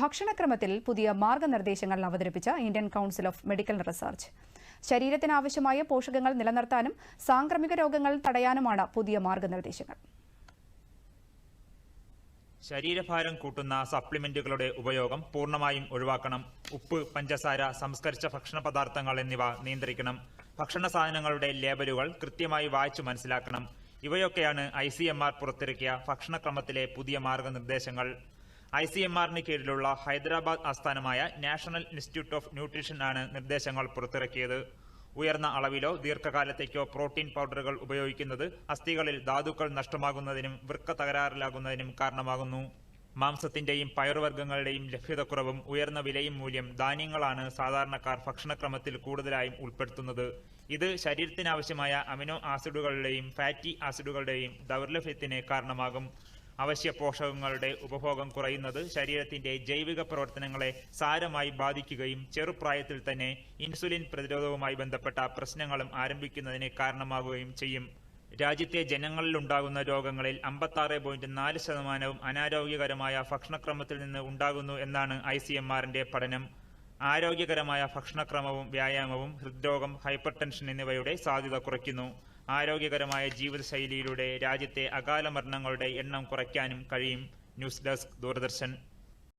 ഭക്ഷണക്രമത്തിൽ പുതിയ മാർഗനിർദ്ദേശങ്ങൾ അവതരിപ്പിച്ച Indian Council of Medical Research. ശരീരത്തിനാവശ്യമായ പോഷകങ്ങൾ നിലനിർത്താനും സാംക്രമിക രോഗങ്ങൾ തടയാനുമാണ് പുതിയ മാർഗനിർദ്ദേശങ്ങൾ. ശരീരഭാരം കൂട്ടുന്ന സപ്ലിമെന്റുകളുടെ ഉപയോഗം പൂർണമായും ഒഴിവാക്കണം. ഉപ്പ് പഞ്ചസാര സംസ്കരിച്ച ഭക്ഷണ പദാർത്ഥങ്ങൾ എന്നിവ നിയന്ത്രിക്കണം. ഭക്ഷണ സാധനങ്ങളുടെ ലേബലുകൾ കൃത്യമായി വായിച്ചു മനസ്സിലാക്കണം. ഇവയൊക്കെയാണ് ഐ സി എം ആർ പുറത്തിറക്കിയ ഭക്ഷണക്രമത്തിലെ പുതിയ മാർഗനിർദ്ദേശങ്ങൾ. ഐ സി എം ആറിന് കീഴിലുള്ള ഹൈദരാബാദ് ആസ്ഥാനമായ നാഷണൽ ഇൻസ്റ്റിറ്റ്യൂട്ട് ഓഫ് ന്യൂട്രീഷൻ ആണ് നിർദ്ദേശങ്ങൾ പുറത്തിറക്കിയത്. ഉയർന്ന അളവിലോ ദീർഘകാലത്തേക്കോ പ്രോട്ടീൻ പൗഡറുകൾ ഉപയോഗിക്കുന്നത് അസ്ഥികളിൽ ധാതുക്കൾ നഷ്ടമാകുന്നതിനും വൃക്ക തകരാറിലാകുന്നതിനും കാരണമാകുന്നു. മാംസത്തിന്റെയും പയറുവർഗങ്ങളുടെയും ലഭ്യതക്കുറവും ഉയർന്ന വിലയും മൂല്യം ധാന്യങ്ങളാണ് സാധാരണക്കാർ ഭക്ഷണക്രമത്തിൽ കൂടുതലായും ഉൾപ്പെടുത്തുന്നത്. ഇത് ശരീരത്തിനാവശ്യമായ അമിനോ ആസിഡുകളുടെയും ഫാറ്റി ആസിഡുകളുടെയും ദൗർലഭ്യത്തിന് കാരണമാകും. അവശ്യ പോഷകങ്ങളുടെ ഉപഭോഗം കുറയുന്നത് ശരീരത്തിന്റെ ജൈവിക പ്രവർത്തനങ്ങളെ സാരമായി ബാധിക്കുകയും ചെറുപ്രായത്തിൽ തന്നെ ഇൻസുലിൻ പ്രതിരോധവുമായി ബന്ധപ്പെട്ട പ്രശ്നങ്ങളും ആരംഭിക്കുന്നതിന് കാരണമാവുകയും ചെയ്യും. രാജ്യത്തെ ജനങ്ങളിലുണ്ടാകുന്ന രോഗങ്ങളിൽ അമ്പത്താറ് പോയിന്റ് നാല് ശതമാനവും അനാരോഗ്യകരമായ ഭക്ഷണക്രമത്തിൽ നിന്ന് ഉണ്ടാകുന്നു എന്നാണ് ഐ സി എം ആറിന്റെ പഠനം. ആരോഗ്യകരമായ ഭക്ഷണക്രമവും വ്യായാമവും ഹൃദ്രോഗം ഹൈപ്പർ ടെൻഷൻ എന്നിവയുടെ സാധ്യത കുറയ്ക്കുന്നു. ആരോഗ്യകരമായ ജീവിതശൈലിയിലൂടെ രാജ്യത്തെ അകാല മരണങ്ങളുടെ എണ്ണം കുറയ്ക്കാനും കഴിയും. News desk Doordarshan.